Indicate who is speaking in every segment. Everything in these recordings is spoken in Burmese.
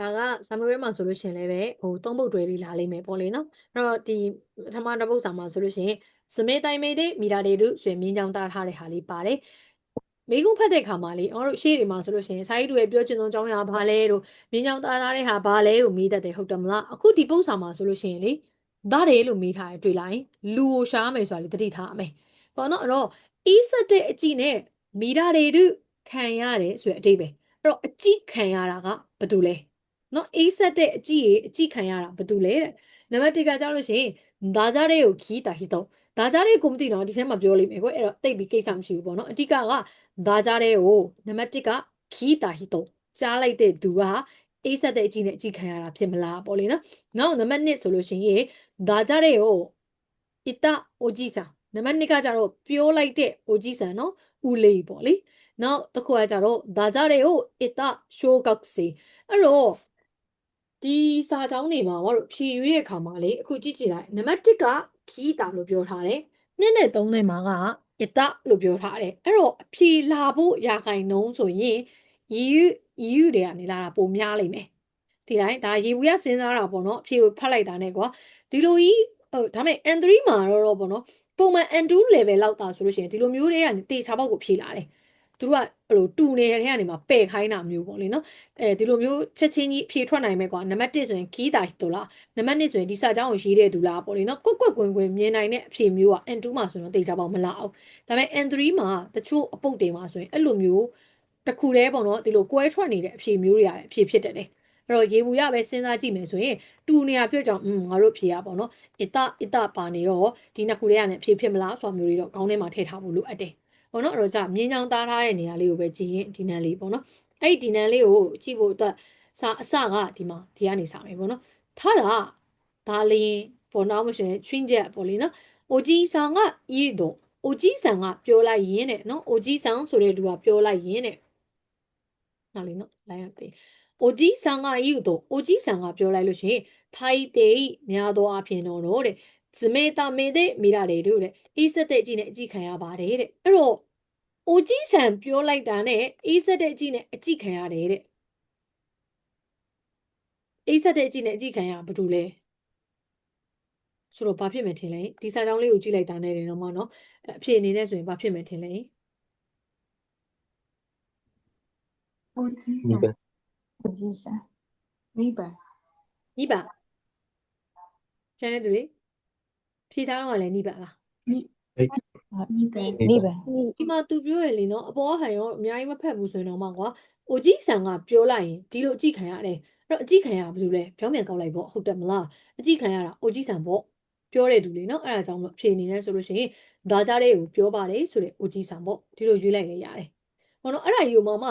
Speaker 1: ဒါကစာမေးပွဲမှာဆိုလို့ရှိရင်လည်းပဲဟိုသုံးပုတ်တွဲလေးလာလိမ့်မယ်ပေါ့လေနော်အဲ့တော့ဒီပထမတစ်ပုတ်စာမှာဆိုလို့ရှိရင်စမေတိုင်မေတဲ့မီတာတွေတို့ဆိုရင်မြင်းချောင်းတားထားတဲ့ဟာလေးပါတယ်မိကုန်းဖတ်တဲ့ခါမှာလေကျွန်တော်တို့ရှေ့တွေမှာဆိုလို့ရှိရင်စာရေးတူရဲ့ပြောချင်သောအကြောင်းအရာဘာလဲတို့မြင်းချောင်းတားထားတဲ့ဟာဘာလဲလို့မေးတတ်တယ်ဟုတ်တယ်မလားအခုဒီပုတ်စာမှာဆိုလို့ရှိရင်လေဒါတွေလို့မေးထားတယ်တွေ့လိုက်လူကိုရှားမယ်ဆိုတာလေတတိထားမယ်ပေါ့နော်အဲ့တော့အီးဆက်တဲ့အကြည့်နဲ့မီတာတွေတို့ခံရတယ်ဆိုတဲ့အတိတ်ပဲအဲ့တော့အကြည့်ခံရတာကဘာတူလဲ နော်အေးဆက်တဲ့အကြည့်ရေအကြည့်ခံရတာဘာတူလဲတဲ့နံပါတ်1ကကြောက်လို့ရှိရင်ဒါကြတဲ့ကိုခီးတာဟီတော့ဒါကြတဲ့ကိုမသိတော့ဒီထဲမှာပြောလိမ့်မယ်ကွအဲ့တော့တိတ်ပြီးကိစ္စမရှိဘူးပေါ့နော်အဓိကကဒါကြတဲ့ကိုနံပါတ်1ကခီးတာဟီတော့ကြားလိုက်တဲ့သူကအေးဆက်တဲ့အကြည့်နဲ့အကြည့်ခံရတာဖြစ်မလားပေါ့လေနော်နောက်နံပါတ်2ဆိုလို့ရှိရင်ဒါကြတဲ့ကိုအတအိုဂျီဆာနံပါတ်2ကကြတော့ပြောလိုက်တဲ့အိုဂျီဆာနော်ဦးလေးပေါ့လေနောက်တစ်ခုကကြတော့ဒါကြတဲ့ကိုအတရှိုးကောက်စီအဲ့တော့ ဒီစာကြောင်းတွေမှာတို့ဖြည့်ရွေးတဲ့အခါမှာလေအခုကြည့်ကြည့်လိုက်နံပါတ်1ကခီးတာလို့ပြောထားတယ်နှစ်နဲ့သုံးနဲ့မှာကအတလို့ပြောထားတယ်အဲ့တော့အဖြေလာဖို့ရာခိုင်နှုန်းဆိုရင်ရီယူရီယူတွေကနေလာတာပုံများလိမ့်မယ်ဒီတိုင်းဒါရေဘူးရစဉ်းစားတာပေါ့နော်အဖြေကိုဖတ်လိုက်တာနဲ့ကွာဒီလိုကြီးဟိုဒါပေမဲ့ N3 မှာတော့ပေါ့နော်ပုံမှန် N2 level လောက်တာဆိုလို့ရှိရင်ဒီလိုမျိုးတွေကနေတေချာပေါက်ကိုဖြေလာတယ် သူတို့ကအဲ့လိုတူနေတဲ့ထဲကနေမှပယ်ခိုင်းတာမျိုးပေါ့လေနော်အဲဒီလိုမျိုးချက်ချင်းကြီးဖြေထွက်နိုင်မယ်ကွာနံပါတ်1ဆိုရင်ခီးတာတူလားနံပါတ်2ဆိုရင်ဒီစာကြောင်းကိုရေးတဲ့သူလားပေါ့လေနော်ကွက်ကွက်ကွင်းကွင်းမြင်နိုင်တဲ့အဖြေမျိုးက N2 မှာဆိုရင်တေချာပေါက်မလာအောင်ဒါပေမဲ့ N3 မှာတချို့အပုတ်တွေမှာဆိုရင်အဲ့လိုမျိုးတစ်ခုတည်းပေါ့နော်ဒီလိုကွဲထွက်နေတဲ့အဖြေမျိုးတွေရတယ်အဖြေဖြစ်တယ်လေအဲ့တော့ရေဘူးရပဲစဉ်းစားကြည့်မယ်ဆိုရင်တူနေရဖြစ်ကြောင်อืมငါတို့ဖြေရပါတော့အတအတပါနေတော့ဒီနှစ်ခုတည်းကနေအဖြေဖြစ်မလားဆိုတာမျိုးတွေတော့ခေါင်းထဲမှာထည့်ထားဖို့လိုအပ်တယ် ပေါ့နော်အဲ့တော့じゃမြင်းချောင်းသားထားတဲ့နေရာလေးကိုပဲကြည့်ရင်ဒီနန်းလေးပေါ့နော်အဲ့ဒီဒီနန်းလေးကိုကြည့်ဖို့အတွက်စာအစကဒီမှာဒီကနေစာမယ်ပေါ့နော်ထားတာဒါလင်းပေါ်နောက်မရှင်ချွင်းချက်ပေါ့လေနော်အိုကြီးဆောင်ကဤတော့အိုကြီးဆန်ကပြောလိုက်ရင်းတဲ့နော်အိုကြီးဆောင်ဆိုတဲ့လူကပြောလိုက်ရင်းတဲ့နားလေးနော်လိုင်းရသေးအိုကြီးဆန်ကဤတော့အိုကြီးဆန်ကပြောလိုက်လို့ရှိရင်ထိုင်တေများသောအဖြစ်တော့တဲ့ ဇမေတာမေတဲ့မိလာတွေတို့တဲ့အေးဆက်တဲ့အကြီးနဲ့အကြီးခံရပါတယ်တဲ့အဲ့တော့အိုကြီးဆန်ပြောလိုက်တာနဲ့အေးဆက်တဲ့အကြီးနဲ့အကြီးခံရတယ်တဲ့အေးဆက်တဲ့အကြီးနဲ့အကြီးခံရဘာလို့လဲဆိုတော့ဘာဖြစ်မယ်ထင်လဲဒီစာကြောင်းလေးကိုကြည့်လိုက်တာနဲ့တော့မနော်အဖြစ်အနေနဲ့ဆိုရင်ဘာဖြစ်မယ်ထင်လဲ
Speaker 2: အိုကြီး
Speaker 3: ဆန်
Speaker 2: အိုကြီးဆန်မိဘ
Speaker 1: မိဘကျန်တဲ့သူတွေ ဖြေထားတော့ကလည်းနိဗ္ဗာန်လား
Speaker 2: နိဗ္ဗာ
Speaker 3: န်နိဗ္ဗာန်
Speaker 1: ဒီမှာသူပြောရလေနော်အပေါ်ဟန်ရောအများကြီးမဖက်ဘူးဆိုရင်တော့မှကွာအိုကြီးဆန်ကပြောလိုက်ရင်ဒီလိုအကြည့်ခံရတယ်အဲ့တော့အကြည့်ခံရဘူးလေပြောင်းပြန်ကောက်လိုက်ပေါ့ဟုတ်တယ်မလားအကြည့်ခံရတာအိုကြီးဆန်ပေါ့ပြောတဲ့သူလေနော်အဲ့ဒါကြောင့်မလို့ဖြေနေလဲဆိုလို့ရှိရင်ဒါကြတဲ့ကိုပြောပါတယ်ဆိုတဲ့အိုကြီးဆန်ပေါ့ဒီလိုရွေးလိုက်ရရတယ်ဘောနော်အဲ့ဒါကြီးကိုမှမှ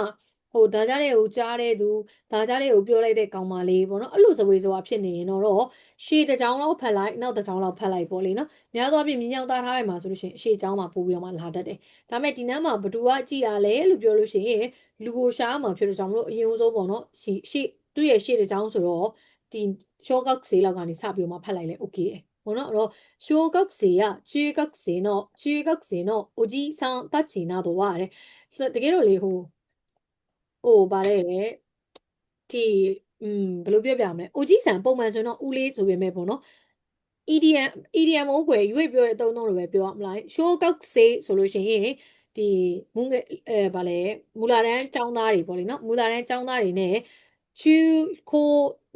Speaker 1: ဟိုဒါကြတဲ့ဟိုကြားတဲ့သူဒါကြတဲ့ဟိုပြောလိုက်တဲ့ကောင်မလေးပေါ့နော်အဲ့လိုစပွေစွာဖြစ်နေရင်တော့ရှေ့တစ်ချောင်းလောက်ဖက်လိုက်နောက်တစ်ချောင်းလောက်ဖက်လိုက်ပေါ့လေနော်များသောအားဖြင့်မြင်းကြောင်သားထားလိုက်မှာဆိုလို့ရှိရင်ရှေ့ချောင်းမှာပို့ပြီးတော့မှလာတတ်တယ်ဒါပေမဲ့ဒီနားမှာဘသူကကြည်ရလဲလို့ပြောလို့ရှိရင်လူကိုရှားမှာဖြစ်လို့ကြောင့်မလို့အရင်ဆုံးပေါ့နော်ရှေ့ရှေ့သူ့ရဲ့ရှေ့တစ်ချောင်းဆိုတော့ဒီ show cock ဈေးလောက်ကနေစပြီးတော့မှဖက်လိုက်လဲ okay ဘောနော်အဲ့တော့小学生や中学生の中学生のおじいさんたちなどはあれ、だけど、ね、 ဟိုဟိုဗါလဲဒီอืมဘယ်လိုပြောပြမလဲအိုကြီးဆန်ပုံမှန်ဆိုရင်တော့ဦးလေးဆိုပေမဲ့ပေါ့နော် EDM EDM မဟုတ်ကွယ်ရွေ့ပြောတဲ့သုံးသုံးလိုပဲပြောရမလား show ကောက်စေးဆိုလို့ရှိရင်ဒီမူငယ်အဲဗာလဲမူလာတန်းចောင်းသားတွေပေါ့လေနော်မူလာတန်းចောင်းသားတွေနဲ့ချူခို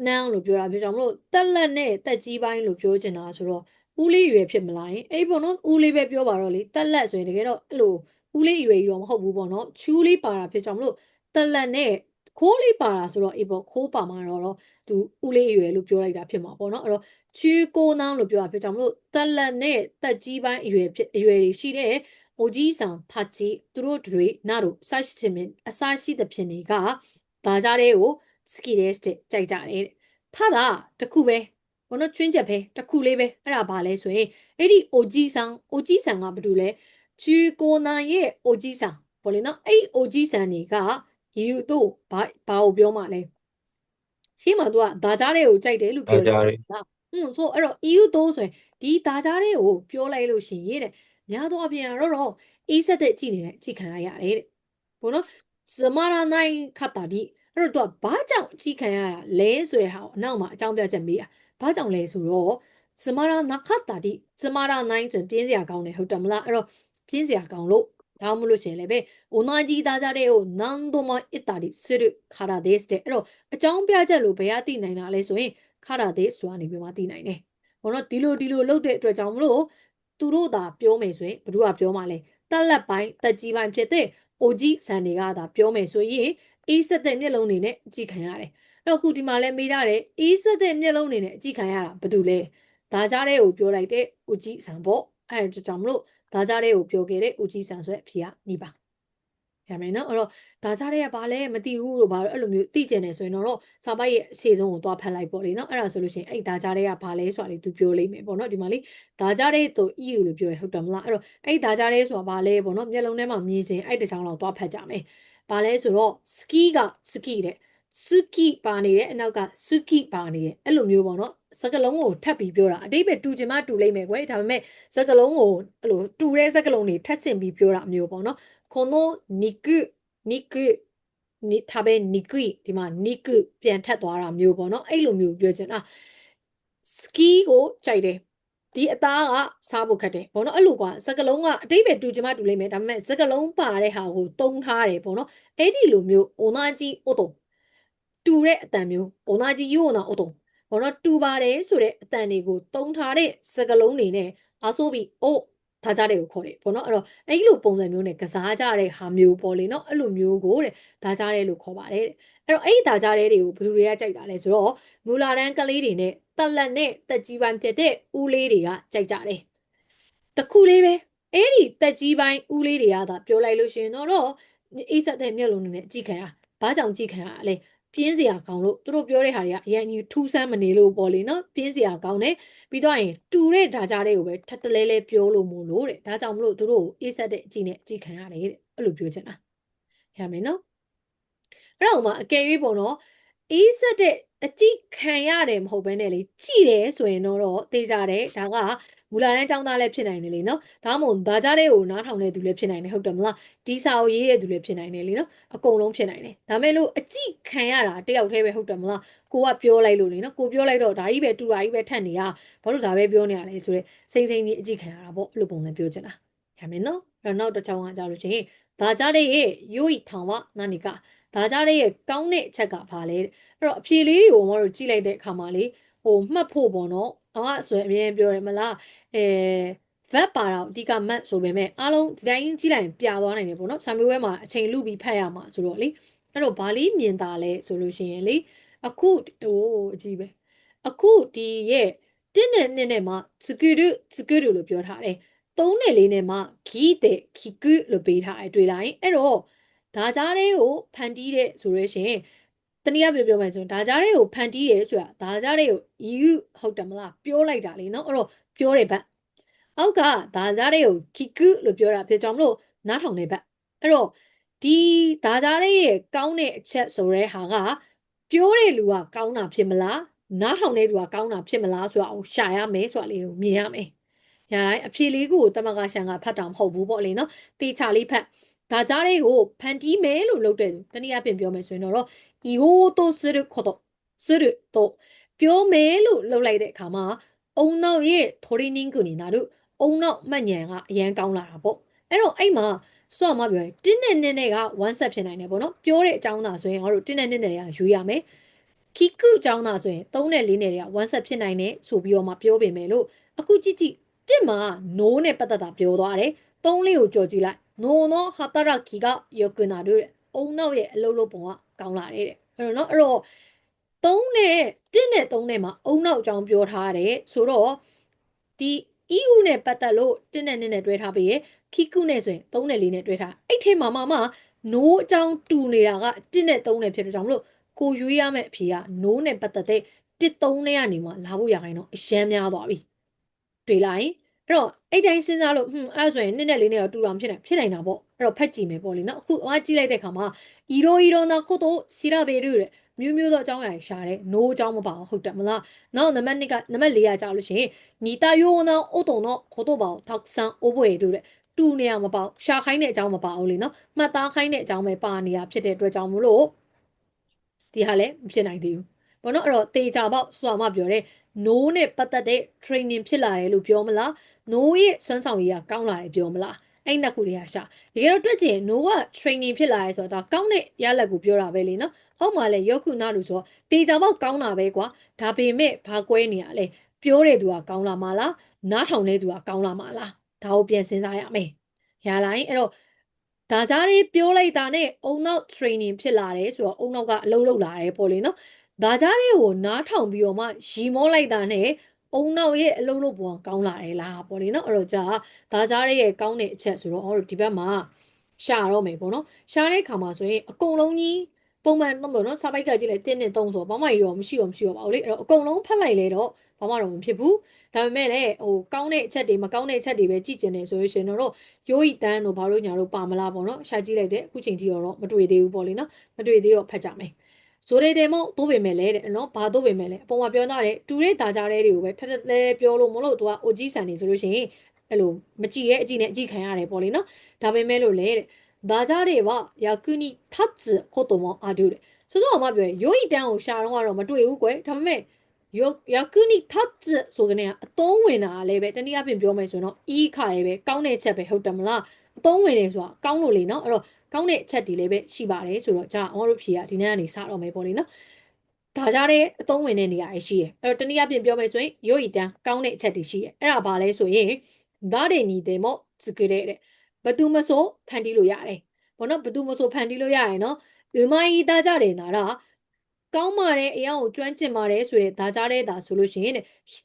Speaker 1: နန်းလို့ပြောတာပြောကြမလို့တက်လက်နဲ့တက်ကြီးပိုင်းလို့ပြောချင်တာဆိုတော့ဦးလေးရွယ်ဖြစ်မလားယင်အဲ့ပေါ့နော်ဦးလေးပဲပြောပါတော့လေတက်လက်ဆိုရင်တကယ်တော့အဲ့လိုဦးလေးရွယ်ကြီးတော့မဟုတ်ဘူးပေါ့နော်ချူလေးပါတာဖြစ်ကြမလို့ တက်လက်နဲ့ခိုးလေးပါတာဆိုတော့အေးပေါ့ခိုးပါမှာတော့သူဦးလေးရွယ်လို့ပြောလိုက်တာဖြစ်မှာပေါ့နော်အဲ့တော့ချူကိုနန်းလို့ပြောတာဖြစ်ကြောင့်မလို့တက်လက်နဲ့တက်ကြီးပိုင်းအရွယ်ဖြစ်အရွယ်တွေရှိတဲ့အိုကြီးဆောင်ဖတ်ကြီးသူတို့တွေနာတို့အစရှိတဲ့အစရှိတဲ့ဖြစ်နေကဒါကြတဲ့ကိုစကီတဲ့ကြိုက်ကြတယ်တဲ့ထားတာတခုပဲဘုံတော့ချွင်းချက်ပဲတခုလေးပဲအဲ့ဒါဘာလဲဆိုရင်အဲ့ဒီအိုကြီးဆောင်အိုကြီးဆောင်ကဘာတူလဲချူကိုနန်းရဲ့အိုကြီးဆောင်ပေါ့လေနော်အဲ့ဒီအိုကြီးဆောင်တွေက ယူတို့ဘာဘာကိုပြောမှလဲရှေ့မှာသူကဒါကြတဲ့ကိုကြိုက်တယ်လို့ပြောတယ်
Speaker 3: ဒါကြတဲ့
Speaker 1: လားอืมဆိုအဲ့တော့ EU တိုးဆိုရင်ဒီဒါကြားတွေကိုပြောလိုက်လို့ရှိရင်တဲ့များသောအားဖြင့်ကတော့တော့အေးဆက်တဲ့ကြည့်နေတဲ့အကြည့်ခံရရတယ်တဲ့ဘုံနော်ဇမာရာနိုင်ခတ်တာဒီအဲ့တော့သူကဘာကြောင့်အကြီးခံရတာလဲဆိုတဲ့ဟာကိုအနောက်မှာအကြောင်းပြချက်မေးတာဘာကြောင့်လဲဆိုတော့စမရာနခတ်တာဒီစမရာနိုင်ဆိုရင်ပြင်းစရာကောင်းတယ်ဟုတ်တယ်မလားအဲ့တော့ပြင်းစရာကောင်းလို့ ဒါမှမလို့ရှရင်လည်းပဲ同じダジャレを何度も言ったりするからですတဲ့အဲ့တော့အကြောင်းပြချက်လို့ဘယ်ကသိနိုင်တာလဲဆိုရင်ခါရတဲ့ဆိုတာနေပြီးမှသိနိုင်တယ်ဘောနော်ဒီလိုဒီလိုလုပ်တဲ့အတွက်ကြောင့်မလို့သူတို့သာပြောမယ်ဆိုရင်ဘယ်သူကပြောမှလဲတက်လက်ပိုင်းတက်ကြီးပိုင်းဖြစ်တဲ့အိုကြီးဆန်တွေကသာပြောမယ်ဆိုရင်အေးဆက်တဲ့မျက်လုံးတွေနဲ့အကြည့်ခံရတယ်။တော့အခုဒီမှာလဲမေးထားတယ်အေးဆက်တဲ့မျက်လုံးတွေနဲ့အကြည့်ခံရတာဘာတူလဲ။ဒါကြားတဲ့ကိုပြောလိုက်တဲ့အိုကြီးဆန်ပေါ့။အဲဒါကြောင့်မလို့ ဒါကြားတဲ့ကိုပြောခဲ့တဲ့အိုကြီးဆန်ဆိုတဲ့အဖြေကနီးပါ။ရမယ်နော်အဲ့တော့ဒါကြတဲ့ကဘာလဲမသိဘူးလို့ဘာလို့အဲ့လိုမျိုးသိကျင်နေဆိုရင်တော့စာပိုက်ရဲ့အရှိဆုံးကိုသွားဖတ်လိုက်ပေါ့လေနော်အဲ့ဒါဆိုလို့ရှိရင်အဲ့ဒါကြတဲ့ကဘာလဲဆိုတာလေးသူပြောလိမ့်မယ်ပေါ့နော်ဒီမှာလေးဒါကြတဲ့သူ EU လို့ပြောရဟုတ်တယ်မလားအဲ့တော့အဲ့ဒါကြတဲ့ဆိုတာဘာလဲပေါ့နော်မျက်လုံးထဲမှာမြင်ချင်းအဲ့တချောင်းလောက်သွားဖတ်ကြမယ်ဘာလဲဆိုတော့ ski က ski တဲ့ ski ပါနေတယ်အနောက်က suki ပါနေတယ်အဲ့လိုမျိုးပေါ့နော်စကလုံးကိုထပ်ပြီးပြောတာအတိတ်ပဲတူချင်မှတူလိမ့်မယ်ကွယ်ဒါပေမဲ့စကလုံးကိုအဲ့လိုတူတဲ့စကလုံးတွေထပ်ဆင့်ပြီးပြောတာမျိုးပေါ့နော်この肉肉နိထားပဲနိကွိဒီမှာနိကုပြန်ထပ်သွားတာမျိုးပေါ့နော်အဲ့လိုမျိုးပြောချင်တာစကီကိုကြိုက်တယ်ဒီအသားကစားဖို့ခက်တယ်ပေါ့နော်အဲ့လိုကွာစကလုံးကအတိတ်ပဲတူချင်မှတူလိမ့်မယ်ဒါပေမဲ့စကလုံးပါတဲ့ဟာကိုတုံးထားတယ်ပေါ့နော်အဲ့ဒီလိုမျိုးအိုနာကြီးအိုတုံ တူတဲ့အတန်မျိုးအိုနာကြီးယိုနာအိုတုံပေါ့နော်တူပါတယ်ဆိုတဲ့အတန်တွေကိုတုံးထားတဲ့စကလုံးတွေနဲ့အဆိုးပြီးအိုဒါကြတဲ့ကိုခေါ်တယ်ပေါ့နော်အဲ့တော့အဲ့ဒီလိုပုံစံမျိုးနဲ့ကစားကြတဲ့ဟာမျိုးပေါ့လေနော်အဲ့လိုမျိုးကိုတဲ့ဒါကြတဲ့လို့ခေါ်ပါတယ်တဲ့အဲ့တော့အဲ့ဒီဒါကြတဲ့တွေကိုဘယ်သူတွေကကြိုက်တာလဲဆိုတော့မူလာတန်းကလေးတွေနဲ့တက်လက်နဲ့တက်ကြီးပိုင်းဖြစ်တဲ့ဦးလေးတွေကကြိုက်ကြတယ်တခုလေးပဲအဲ့ဒီတက်ကြီးပိုင်းဦးလေးတွေကသာပြောလိုက်လို့ရှိရင်တော့အိတ်ဆက်တဲ့မျက်လုံးနဲ့ကြည့်ခံရဘာကြောင့်ကြည့်ခံရလဲ ပြင်းစရာကောင်းလို့သူတို့ပြောတဲ့ဟာတွေကအရင်ကြီးထူးဆန်းမနေလို့ပေါ့လေနော်ပြင်းစရာကောင်းတယ်ပြီးတော့ရင်တူတဲ့ဓာကြတဲ့ကိုပဲထပ်တလဲလဲပြောလို့မို့လို့တဲ့ဒါကြောင့်မလို့သူတို့အေးဆက်တဲ့အကြည့်နဲ့အကြည့်ခံရတယ်တဲ့အဲ့လိုပြောချင်တာရမယ်နော်အဲ့တော့မှအကယ်၍ပေါ့နော်အေးဆက်တဲ့အကြည့်ခံရတယ်မဟုတ်ဘဲနဲ့လေကြည့်တယ်ဆိုရင်တော့သိကြတယ်ဒါက မူလာတန်းចောင်းသားလည်းဖြစ်နိုင်တယ်လေနော်ဒါမှမဟုတ်ဒါကြတဲ့ကိုနားထောင်တဲ့သူလည်းဖြစ်နိုင်တယ်ဟုတ်တယ်မလားဒီစာကိုရေးတဲ့သူလည်းဖြစ်နိုင်တယ်လေနော်အကုန်လုံးဖြစ်နိုင်တယ်ဒါမဲ့လို့အကြည့်ခံရတာတယောက်တည်းပဲဟုတ်တယ်မလားကိုကပြောလိုက်လို့လေနော်ကိုပြောလိုက်တော့ဒါကြီးပဲတူတာကြီးပဲထက်နေရဘာလို့ဒါပဲပြောနေရလဲဆိုတော့စိမ့်စိမ့်ကြီးအကြည့်ခံရတာပေါ့အဲ့လိုပုံစံပြောချင်တာရမယ်နော်အဲ့တော့နောက်တစ်ချောင်းကကြားလို့ချင်းဒါကြတဲ့ရဲ့ယိုဤထောင်ဝနာနီကဒါကြတဲ့ရဲ့ကောင်းတဲ့အချက်ကဘာလဲအဲ့တော့အဖြေလေးတွေကိုကျွန်တော်တို့ကြည့်လိုက်တဲ့အခါမှာလေဟိုမှတ်ဖို့ပေါ့နော် အမဆိုရင်အမြဲပြောတယ်မလားအဲ vet ပါတော့အဓိက mat ဆိုပေမဲ့အားလုံးဒီတိုင်းကြည့်လိုက်ရင်ပြသွားနိုင်တယ်ပေါ့နော်ဆာမီဝဲမှာအချိန်လူပြီးဖတ်ရမှာဆိုတော့လေအဲ့တော့ဘာလေးမြင်တာလဲဆိုလို့ရှိရင်လေအခုဟိုအကြည့်ပဲအခုဒီရဲ့တင်းနဲ့နှစ်နဲ့မှာစကူဒစကူဒလို့ပြောထားတယ်သုံးနဲ့လေးနဲ့မှာဂီတဲ့ခီကုလို့ပေးထားတယ်တွေ့လိုက်အဲ့တော့ဒါကြားတဲ့ကိုဖန်တီးတဲ့ဆိုလို့ရှိရင် တနည်းအားဖြင့်ပြောမယ်ဆိုရင်ဒါကြားတဲ့ကိုဖန်တီးတယ်ဆိုတာဒါကြားတဲ့ကို you ဟုတ်တယ်မလားပြောလိုက်တာလေနော်အဲ့တော့ပြောတယ်ဘက်အောက်ကဒါကြားတဲ့ကို kiku လို့ပြောတာဖြစ်ကြောင့်မလို့နားထောင်နေဘက်အဲ့တော့ဒီဒါကြားတဲ့ရဲ့ကောင်းတဲ့အချက်ဆိုတဲ့ဟာကပြောတဲ့လူကကောင်းတာဖြစ်မလားနားထောင်တဲ့လူကကောင်းတာဖြစ်မလားဆိုတာကိုရှာရမယ်ဆိုတာလေးကိုမြင်ရမယ်ညာတိုင်းအဖြေလေးကိုတမကရှန်ကဖတ်တာမဟုတ်ဘူးပေါ့လေနော်တေချာလေးဖတ် ဒါကြားတွေကိုဖန်တီးမယ်လို့လုပ်တယ်တနည်းအားဖြင့်ပြောမယ်ဆိုရင်တော့이호도스르코도스르도ပြောမယ်လို့လုပ်လိုက်တဲ့အခါမှာအုံနောက်ရဲ့ training ကိုနေတာတို့အုံနောက်မှတ်ဉဏ်ကအရန်ကောင်းလာတာပေါ့အဲ့တော့အဲ့မှာဆိုတော့မပြောရင်တင်းနဲ့နဲ့နဲ့က one set ဖြစ်နိုင်တယ်ပေါ့နော်ပြောတဲ့အကြောင်းသာဆိုရင်ငါတို့တင်းနဲ့နဲ့နဲ့ကယူရမယ်ခီကုအကြောင်းသာဆိုရင်3နဲ့4နဲ့တွေက one set ဖြစ်နိုင်တယ်ဆိုပြီးတော့မှပြောပြင်မယ်လို့အခုကြည့်ကြည့်တစ်မှာ no နဲ့ပတ်သက်တာပြောသွားတယ်3လေးကိုကြော်ကြည့်လိုက် no の働きが良くなるအုံနောက်ရဲ့အလုပ်လုပ်ပုံကကောင်းလာတယ်တဲ့အဲ့တော့နော်အဲ့တော့3နဲ့1နဲ့3နဲ့မှာအုံနောက်အကြောင်းပြောထားတယ်ဆိုတော့ဒီ EU နဲ့ပတ်သက်လို့1နဲ့2နဲ့တွဲထားပြီးရခီကုနဲ့ဆိုရင်3နဲ့4နဲ့တွဲထားအဲ့ထဲမှာမှမှ no အကြောင်းတူနေတာက1နဲ့3နဲ့ဖြစ်တဲ့ကြောင့်မလို့ကိုရွေးရမယ့်အဖြေက no နဲ့ပတ်သက်တဲ့1 3နဲ့ကနေမှလာဖို့ရခိုင်းတော့အရန်များသွားပြီတွေ့လိုက် အဲ့တော့အဲ့တိုင်းစဉ်းစားလို့ဟွန်းအဲ့ဆိုရင်နှစ်နဲ့လေးနဲ့တော့တူအောင်ဖြစ်နိုင်ဖြစ်နိုင်တာပေါ့အဲ့တော့ဖက်ကြည့်မယ်ပေါ့လေနော်အခုအမကြည့်လိုက်တဲ့ခါမှာအီရိုအီရိုနာကိုတော့စီရာဘေရူတဲ့မျိုးမျိုးသောအကြောင်းအရာရှာတယ် no အကြောင်းမပါဘူးဟုတ်တယ်မလားနောက်နံပါတ်2ကနံပါတ်4ကကြာလို့ရှိရင်နီတာယိုနာအိုတုံတော့ခိုတော့ပါထောက်ဆန်အိုးပွဲတို့တဲ့တူနေရမပေါ့ရှာခိုင်းတဲ့အကြောင်းမပါဘူးလေနော်မှတ်သားခိုင်းတဲ့အကြောင်းပဲပါနေရဖြစ်တဲ့အတွက်ကြောင့်မလို့ဒီဟာလည်းမဖြစ်နိုင်သေးဘူးဘောနော်အဲ့တော့တေချာပေါက်စွာမပြောတယ် no နဲ့ပတ်သက်တဲ့ training ဖြစ်လာတယ်လို့ပြောမလား no ရဲ့စွမ်းဆောင်ရည်ကကောင်းလာတယ်ပြောမလားအဲ့နှစ်ခုတည်းဟာရှာတကယ်တော့တွက်ကြည့်ရင် no က training ဖြစ်လာရဲဆိုတော့ဒါကောင်းတဲ့ရလက်ကိုပြောတာပဲလေနော်အောက်မှာလည်းယောကုနာလို့ဆိုတော့တေချာပေါက်ကောင်းတာပဲကွာဒါပေမဲ့ဘာကွဲနေရလဲပြောတဲ့သူကကောင်းလာမှာလားနားထောင်တဲ့သူကကောင်းလာမှာလားဒါကိုပြန်စဉ်းစားရမယ်ရလိုက်အဲ့တော့ဒါကြားလေးပြောလိုက်တာနဲ့အုံနောက် training ဖြစ်လာတယ်ဆိုတော့အုံနောက်ကအလုံးလုံးလာတယ်ပေါ့လေနော် ဒါကြားလေးကိုနားထောင်ပြီးတော့မှရီမောလိုက်တာနဲ့အုံနောက်ရဲ့အလုံးလုံးပေါ်ကောင်းလာတယ်လားပေါ့လေနော်အဲ့တော့ကြာဒါကြားလေးရဲ့ကောင်းတဲ့အချက်ဆိုတော့ကျွန်တော်တို့ဒီဘက်မှာရှာတော့မယ်ပေါ့နော်ရှာတဲ့ခါမှာဆိုရင်အကုန်လုံးကြီးပုံမှန်တော့ပေါ့နော်စာပိုက်ကကြည့်လိုက်1နဲ့3ဆိုတော့ဘာမှရောမရှိတော့မရှိတော့ပါဘူးလေအဲ့တော့အကုန်လုံးဖတ်လိုက်လေတော့ဘာမှတော့မဖြစ်ဘူးဒါပေမဲ့လည်းဟိုကောင်းတဲ့အချက်တွေမကောင်းတဲ့အချက်တွေပဲကြည့်ကျင်နေဆိုလို့ရှိရင်တော့ရိုးဤတန်းတို့ဘာလို့ညာတို့ပါမလားပေါ့နော်ရှာကြည့်လိုက်တဲ့အခုချိန်ထိတော့မတွေ့သေးဘူးပေါ့လေနော်မတွေ့သေးတော့ဖတ်ကြမယ် ဆိုရတဲ့မို့တိုးပေမဲ့လဲတဲ့နော်ဘာတိုးပေမဲ့လဲအပေါ်မှာပြောသားတဲ့တူတဲ့တာကြတဲ့တွေကိုပဲထက်ထက်လဲပြောလို့မလို့သူကအိုကြီးဆန်နေဆိုလို့ရှိရင်အဲ့လိုမကြည့်ရဲ့အကြည့်နဲ့အကြည့်ခံရတယ်ပေါ့လေနော်ဒါပေမဲ့လို့လဲတဲ့ဒါကြတဲ့ကယာကူနီထတ်စ်ခိုတိုမအာဒူတဲ့ဆိုတော့မှပြောရိုးဤတန်းကိုရှာတော့ကတော့မတွေ့ဘူးကွယ်ဒါပေမဲ့ယောယာကူနီထတ်စ်ဆိုကနေအသုံးဝင်တာလည်းပဲတနည်းအားဖြင့်ပြောမယ်ဆိုတော့အီခါရဲ့ပဲကောင်းတဲ့ချက်ပဲဟုတ်တယ်မလားအ သုံးဝင်နေဆိုတာကောင်းလို့လေနော်အဲ့တော့ကောင်းတဲ့အချက်ဒီလေးပဲရှိပါတယ်ဆိုတော့ကြာအောင်တို့ဖြေရဒီနေ့ကနေစတော့မယ်ပေါ့လေနော်ဒါကြတဲ့အသုံးဝင်တဲ့နေရာရှိရယ်အဲ့တော့တနည်းအားဖြင့်ပြောမယ်ဆိုရင်ရို့ရီတန်းကောင်းတဲ့အချက်တွေရှိရယ်အဲ့ဒါဘာလဲဆိုရင်ဒါတွေညီတယ်မို့စကြတဲ့ဘသူမဆိုဖန်တီးလို့ရတယ်ဘောနော်ဘသူမဆိုဖန်တီးလို့ရရင်နော်ဒီမိုင်းဒါကြတဲ့နာတာကောင်းပါတယ်အရင်ကိုကျွမ်းကျင်ပါတယ်ဆိုတဲ့ဒါကြတဲ့ဒါဆိုလို့ရှိရင်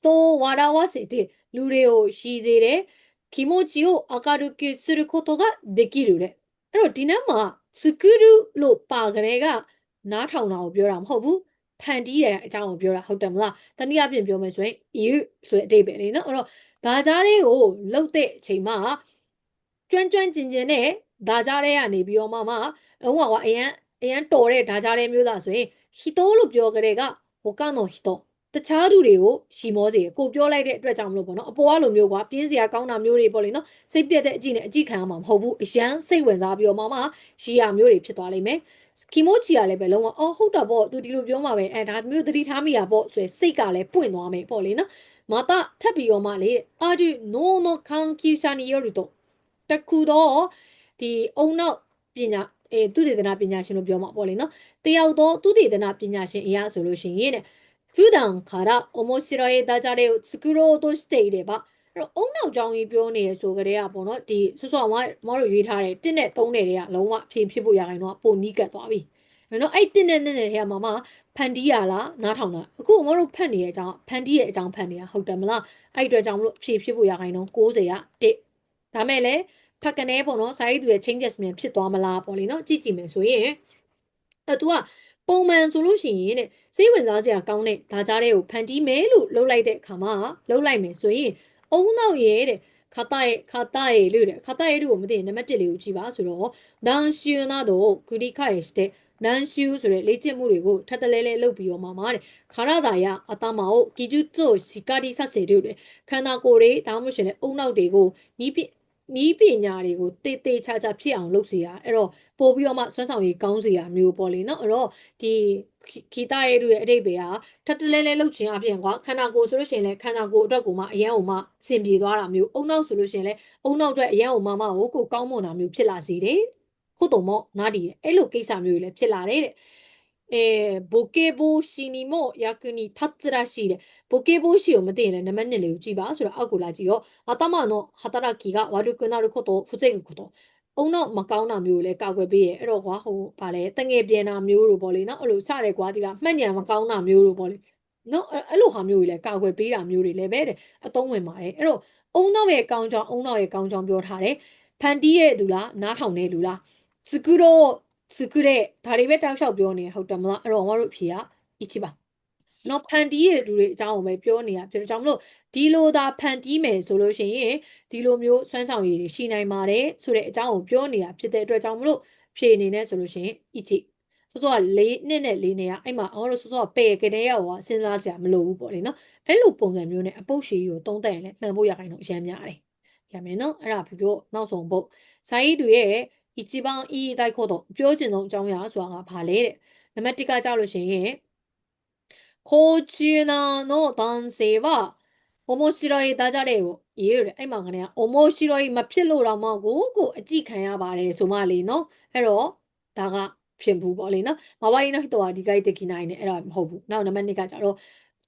Speaker 1: သိုးဝါဒဝါစေတဲ့လူတွေကိုရှိစေတယ် 気持ちを明るくすることができるတဲ့အဲ့တော့ဒီနက်မှာစကူရုလို့ပါကြတဲ့ကနားထောင်တာကိုပြောတာမဟုတ်ဘူးဖန်တီးရဲ့အကြောင်းကိုပြောတာဟုတ်တယ်မလားတနည်းအားဖြင့်ပြောမယ်ဆိုရင် you ဆိုတဲ့အတိတ်ပဲလေနော်အဲ့တော့ဒါကြားတွေကိုလှုပ်တဲ့အချိန်မှာကျွမ်းကျွမ်းကျင်ကျင်နဲ့ဒါကြားတွေကနေပြီးတော့မှမှလုံးဝကအရန်အရန်တော်တဲ့ဒါကြားတွေမျိုးသားဆိုရင်ဟီတိုလို့ပြောကြတဲ့ကဟိုကတော့ဟီ တခြားသူတွေကိုရှီမောစေကိုပြောလိုက်တဲ့အတွက်ကြောင့်မလို့ပေါ့နော်အပေါ်ကလိုမျိုးကွာပြင်းစရာကောင်းတာမျိုးတွေပေါ့လေနော်စိတ်ပြက်တဲ့အကြည့်နဲ့အကြည့်ခံရမှာမဟုတ်ဘူးအရန်စိတ်ဝင်စားပြီးတော့မှမှရှီရမျိုးတွေဖြစ်သွားလိမ့်မယ်ကီမိုချီကလည်းပဲလုံးဝအော်ဟုတ်တာပေါ့သူဒီလိုပြောမှာပဲအဲဒါမျိုးသတိထားမိတာပေါ့ဆိုရင်စိတ်ကလည်းပွင့်သွားမယ်ပေါ့လေနော်မတထပ်ပြီးတော့မှလေအာဒီနိုနိုခန်ကီရှာနီယောရီတော့တခုတော့ဒီအုံနောက်ပညာအဲသူတေသနာပညာရှင်လို့ပြောမှာပေါ့လေနော်တယောက်တော့သူတေသနာပညာရှင်အရာဆိုလို့ရှိရင်တဲ့ 普段から面白いダジャレを作ろうとしていればအဲ့တော့အုံနောက်ကြောင်းကြီးပြောနေရဆိုကြတဲ့ကပေါ့နော်ဒီဆော့ဆော့မမတို့ရွေးထားတဲ့1နဲ့3နဲ့တွေကလုံးဝအဖြစ်ဖြစ်ဖို့ရခိုင်တော့ပုံနီးကတ်သွားပြီနော်အဲ့1နဲ့2နဲ့တွေကမှမှဖန်တီးရလားနားထောင်တာအခုမတို့ဖတ်နေတဲ့အကြောင်းဖန်တီးရဲ့အကြောင်းဖတ်နေတာဟုတ်တယ်မလားအဲ့အတွက်ကြောင့်မလို့အဖြစ်ဖြစ်ဖို့ရခိုင်တော့60က1ဒါမဲ့လည်းဖက်ကနေပေါ့နော်စာရေးသူရဲ့ changes မြန်ဖြစ်သွားမလားပေါ့လေနော်ကြည့်ကြည့်မယ်ဆိုရင်အဲသူက ပုံမှန်ဆိုလို့ရှိရင်တဲ့စိတ်ဝင်စားစရာကောင်းတဲ့ဒါကြားတဲ့ကိုဖန်တီးမယ်လို့လှုပ်လိုက်တဲ့အခါမှာလှုပ်လိုက်မယ်ဆိုရင်အုံနောက်ရဲ့တဲ့ခါတာရဲ့ခါတာရဲ့လို့တဲ့ခါတာရဲ့လို့မသိရင်နံပါတ်1လေးကိုကြည့်ပါဆိုတော့ဒန်ရှူနာတော့ဂရီခရဲ့တဲ့နန်ရှူဆိုတဲ့လေ့ကျင့်မှုတွေကိုထပ်တလဲလဲလုပ်ပြီးတော့မှမှာတဲ့ခါရတာယအတမကိုကီကျူဇိုစီကာဒီဆက်စေတို့တဲ့ခန္ဓာကိုယ်တွေဒါမှမဟုတ်ရှင်လေအုံနောက်တွေကိုနီးပြ နီးပညာတွေကိုတေးသေးချာချာဖြစ်အောင်လုပ်စီရအဲ့တော့ပို့ပြီးတော့မှစွမ်းဆောင်ရည်ကောင်းစီရမျိုးပေါ့လေနော်အဲ့တော့ဒီခီတာရဲ့တို့ရဲ့အတိတ်ပဲဟာထပ်တလဲလဲလုပ်ချင်အပြင်ကွာခန္ဓာကိုယ်ဆိုလို့ရှိရင်လည်းခန္ဓာကိုယ်အတွက်ကိုမှအရန်ကိုမှအဆင်ပြေသွားတာမျိုးအုံနောက်ဆိုလို့ရှိရင်လည်းအုံနောက်အတွက်အရန်ကိုမှမကိုကိုကောင်းမွန်တာမျိုးဖြစ်လာစေတယ်ခုတုံမောနားဒီအဲ့လိုကိစ္စမျိုးတွေလည်းဖြစ်လာတယ်တဲ့ えー、ボケ防止にも役に立つらしいで、ボケ防止をမသိရင်လည်းနံပါတ်1လေးကိုကြည့်ပါဆိုတော့အောက်ကိုလာကြည့်ရော頭の働きが悪くなることを防ぐことအုံတော့မကောင်းတာမျိုးကိုလည်းကာကွယ်ပေးရအဲ့တော့ကွာဟိုဗာလဲတငယ်ပြန်တာမျိုးတို့ပေါ့လေနော်အဲ့လိုစတယ်ကွာဒီကမှတ်ညံမကောင်းတာမျိုးတို့ပေါ့လေနော်အဲ့လိုဟာမျိုးတွေလည်းကာကွယ်ပေးတာမျိုးတွေလည်းပဲတဲ့အသုံးဝင်ပါတယ်အဲ့တော့အုံတော့ရဲ့ကောင်းကြောင်းအုံတော့ရဲ့ကောင်းကြောင်းပြောထားတယ်ဖန်တီးရဲ့သူလားနားထောင်တဲ့လူလားစကူတော့ စကူတဲ့ဒါတွေပဲတောက်လျှောက်ပြောနေဟုတ်တယ်မလားအဲ့တော့မတို့ဖြေကအချီပါနော်ဖန်တီးရဲ့လူတွေအကြောင်းကိုပဲပြောနေတာဖြစ်တော့ကြောင့်မလို့ဒီလိုသာဖန်တီးမယ်ဆိုလို့ရှိရင်ဒီလိုမျိုးစွမ်းဆောင်ရည်တွေရှိနိုင်ပါတယ်ဆိုတဲ့အကြောင်းကိုပြောနေတာဖြစ်တဲ့အတွက်ကြောင့်မလို့ဖြေအနေနဲ့ဆိုလို့ရှိရင်အချီစောစောက၄နှစ်နဲ့၄နှစ်ကအဲ့မှာအော်တို့စောစောကပယ်ကနေရောကစဉ်းစားစရာမလိုဘူးပေါ့လေနော်အဲ့လိုပုံစံမျိုးနဲ့အပုတ်ရှည်ကိုတုံးတက်ရင်လည်းမှန်ဖို့ရခိုင်တော့အရမ်းများတယ်ရမယ်နော်အဲ့ဒါပြီးတော့နောက်ဆုံးပုတ်ဇာယီတူရဲ့ 一番いい大行動ပြောချင်ဆုံးအကြောင်းအရာဆိုတာကဘာလဲတဲ့ နံပါတ်1ကကြောက်လို့ရှိရင်高級なの男性は面白いダジャレを言うတဲ့အဲ့မှာကလည်း面白いမဖြစ်လို့တော့မဟုတ်ကိုအကြည့်ခံရပါတယ်ဆိုမှလေနော်အဲ့တော့ဒါကဖြစ်ဘူးပေါ့လေနော်မဝိုင်းの人は理解できないねအဲ့ဒါမဟုတ်ဘူးနောက်နံပါတ်2ကကြတော့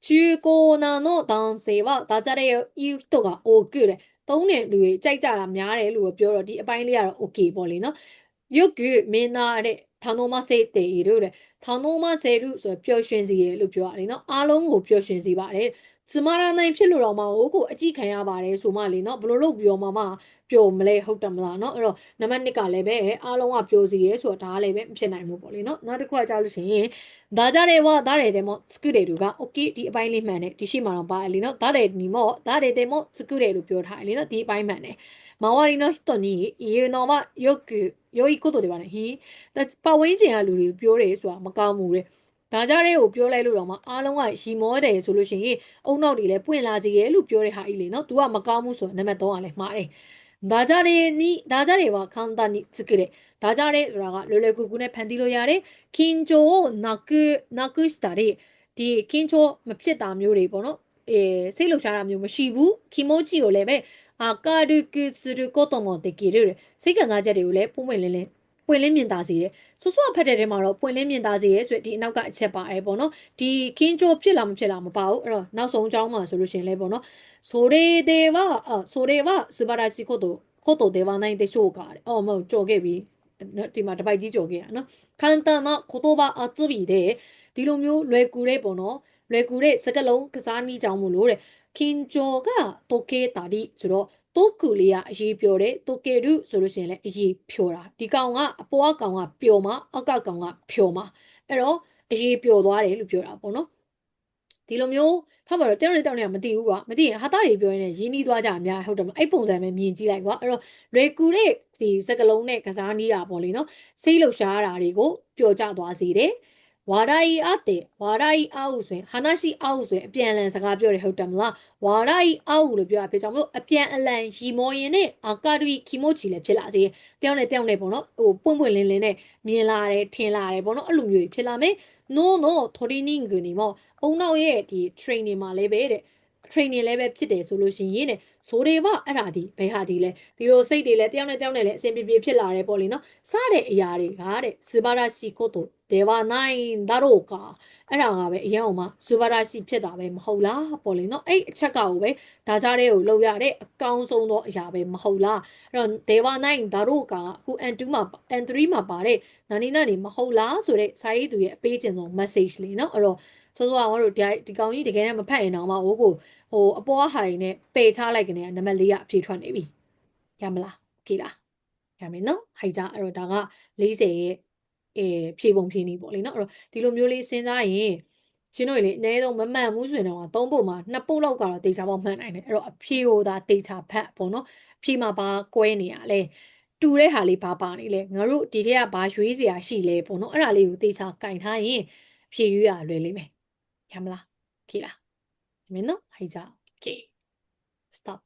Speaker 1: 中高男の男性はダジャレを言う人が多くတဲ့ သုံးတဲ့လူတွေကြိုက်ကြတာများတယ်လို့ပြောတော့ဒီအပိုင်းလေးကတော့ okay ပေါ့လေနော်ယုတ်ကမင်းသားတဲ့ထောင်သုံးမစေတေတို့တဲ့ထောင်သုံးမစေရုဆိုပျော်ရွှင်စီရလို့ပြောရတယ်နော်အားလုံးကိုပျော်ရွှင်စီပါတယ် ကျမရာနိုင်ဖြစ်လို့တော့မဟုတ်ကိုအကြည့်ခံရပါတယ်ဆိုမှလေနော်ဘလို့လို့ပြောမှမပျော်မလဲဟုတ်တယ်မလားနော်အဲ့တော့နံပါတ်1ကလည်းပဲအားလုံးကပျော်စီရဲဆိုတော့ဒါကလည်းပဲမဖြစ်နိုင်ဘူးပေါ့လေနော်နောက်တစ်ခုကကြားလို့ရှိရင်ဒါကြတယ်ဝါဒါတယ်တယ်မောစကူတယ်လူက okay ဒီအပိုင်းလေးမှန်တယ်ဒီရှိမှတော့ပါတယ်လीနော်ဒါတယ်နီမောဒါတယ်တယ်မောစကူတယ်လို့ပြောထားတယ်လीနော်ဒီအပိုင်းမှန်တယ်周りの人に言うのはよく良いことではない။ဒါပတ်ဝန်းကျင်ကလူတွေပြောတယ်ဆိုတာမကောင်းဘူးတဲ့။ ဒါကြတဲ့ကိုပြောလိုက်လို့တော့မှအားလုံးကရီမောတယ်ဆိုလို့ရှိရင်အုံနောက်တွေလည်းပွင့်လာစေရဲ့လို့ပြောတဲ့ဟာကြီးလေနော် तू ကမကောင်းဘူးဆိုတော့နံပါတ်3ကလည်းမှားတယ်ဒါကြတဲ့နီဒါကြတဲ့ဟာခန္ဓာနီစကတဲ့ဒါကြတဲ့ဆိုတာကလွယ်လွယ်ကူကူနဲ့ဖန်တီးလို့ရတယ်ကင်ဂျိုနာကုနာကုစတာတဲ့ဒီကင်ဂျိုမဖြစ်တာမျိုးတွေပေါ့နော်အဲစိတ်လှုပ်ရှားတာမျိုးမရှိဘူးခီမိုဂျီကိုလည်းပဲအာကာဒုကုစရုကိုတိုမိုတေကီရစိတ်ခံစားချက်တွေကိုလည်းပုံမှန်လင်းလင်း ပွင့်လင်းမြင်သာစေတယ်ဆွဆွဖက်တဲ့ထဲမှာတော့ပွင့်လင်းမြင်သာစေရဲဆိုဒီအနောက်ကအချက်ပါအဲပေါ့နော်ဒီကင်းချိုဖြစ်လာမဖြစ်လာမပါဘူးအဲ့တော့နောက်ဆုံးအကြောင်းမှာဆိုလို့ရှိရင်လည်းပေါ့နော်ဆိုရေဒေဝအဆိုရေဝစူပါရာစီကိုတိုကိုတိုဒေဝနိုင်တဲ့ရှိုးကားအော်မဟုတ်ကြော်ခဲ့ပြီဒီမှာတပိုက်ကြီးကြော်ခဲ့ရနော်ခန္တန်နာကိုတိုဘာအツဘီတဲ့ဒီလိုမျိုးလွယ်ကူတဲ့ပေါ့နော်လွယ်ကူတဲ့စကလုံးကစားနည်းကြောင်းမို့လို့တဲ့ခင်ဂျိုကတိုကေတာဒီဆိုတော့ တိုကူလေးကအရေးပြောတယ်တိုကေရုဆိုလို့ရှိရင်လည်းအရေးဖြောတာဒီကောင်ကအပေါ်ကကောင်ကပျော်မှာအောက်ကကောင်ကဖြော်မှာအဲ့တော့အရေးပျော်သွားတယ်လို့ပြောတာပေါ့နော်ဒီလိုမျိုးဖတ်ပါတော့တယောက်နဲ့တယောက်နဲ့မသိဘူးကွာမသိရင်ဟာတာတွေပြောရင်လည်းရင်းနှီးသွားကြအများဟုတ်တယ်မအဲ့ပုံစံပဲမြင်ကြည့်လိုက်ကွာအဲ့တော့လွယ်ကူတဲ့ဒီစကလုံးနဲ့ကစားနည်းတာပေါ့လေနော်စိတ်လှုပ်ရှားတာတွေကိုပျော်ကျသွားစေတယ် ဝါဒဤအတဲ့ဝါဒဤအဟုဆိုရင်ဟာနာရှိအဟုဆိုရင်အပြန်အလှန်စကားပြောတယ်ဟုတ်တယ်မလားဝါဒဤအဟုလို့ပြောတာဖြစ်ကြောင့်မလို့အပြန်အလှန်ရီမောရင်နဲ့အာကာဒူခီမိုချီလည်းဖြစ်လာစေတယောက်နဲ့တယောက်နဲ့ပေါ့နော်ဟိုပွင့်ပွင့်လင်းလင်းနဲ့မြင်လာတယ်ထင်လာတယ်ပေါ့နော်အဲ့လိုမျိုးဖြစ်လာမယ် no no training ကိုနေမောအုံနောက်ရဲ့ဒီ training မှာလည်းပဲတဲ့ training လည်းပဲဖြစ်တယ်ဆိုလို့ရှိရင်တဲ့ဆိုတွေပါအဲ့ဒါဒီဘယ်ဟာဒီလဲဒီလိုစိတ်တွေလည်းတယောက်နဲ့တယောက်နဲ့လည်းအစဉ်ပြေပြေဖြစ်လာတယ်ပေါ့လေနော်စတဲ့အရာတွေကတဲ့စဘာရာစီကိုတို ဒေဝနိုင်ဒါရိုကာအဲ့ဒါကပဲအရင်ကမှစဘာရာစီဖြစ်တာပဲမဟုတ်လားပေါ့လေနော်အဲ့အချက်ကကိုပဲဒါကြတဲ့ကိုလောက်ရတဲ့အကောင်းဆုံးသောအရာပဲမဟုတ်လားအဲ့တော့ဒေဝနိုင်ဒါရိုကာအခု N2 မှာ N3 မှာပါတဲ့နာနီနာနေမဟုတ်လားဆိုတဲ့စာရေးသူရဲ့အပေးခြင်းဆုံး message လေးနော်အဲ့တော့ဆိုတော့ကျွန်တော်တို့ဒီဒီကောင်ကြီးတကယ်နဲ့မဖတ်ရင်တော့မှဟိုကိုဟိုအပေါ်ဟာရင်းနဲ့ပယ်ချလိုက်ကနေနံပါတ်၄ကအဖြေထွက်နေပြီရမလားโอเคလားရမယ်နော်ဟိုက်ကြအဲ့တော့ဒါက40ရဲ့ အဲဖြေပုံဖြေနည်းပေါ့လေနော်အဲ့တော့ဒီလိုမျိုးလေးစဉ်းစားရင်ချင်းတို့လေအနည်းဆုံးမမှန်ဘူးဆိုရင်တော့သုံးပုတ်မှာနှစ်ပုတ်လောက်ကတော့တေချာပေါက်မှန်နိုင်တယ်အဲ့တော့အဖြေကိုဒါတေချာဖတ်ပေါ့နော်အဖြေမှာဘာကွဲနေရလဲတူတဲ့ဟာလေးဘာပါနေလဲငါတို့ဒီထက်ကဘာရွေးစရာရှိလဲပေါ့နော်အဲ့ဒါလေးကိုတေချာကင်ထားရင်ဖြေရွေးရလွယ်လိမ့်မယ်ရမလားโอเคလား Menos, ahí ya. Ok. Stop.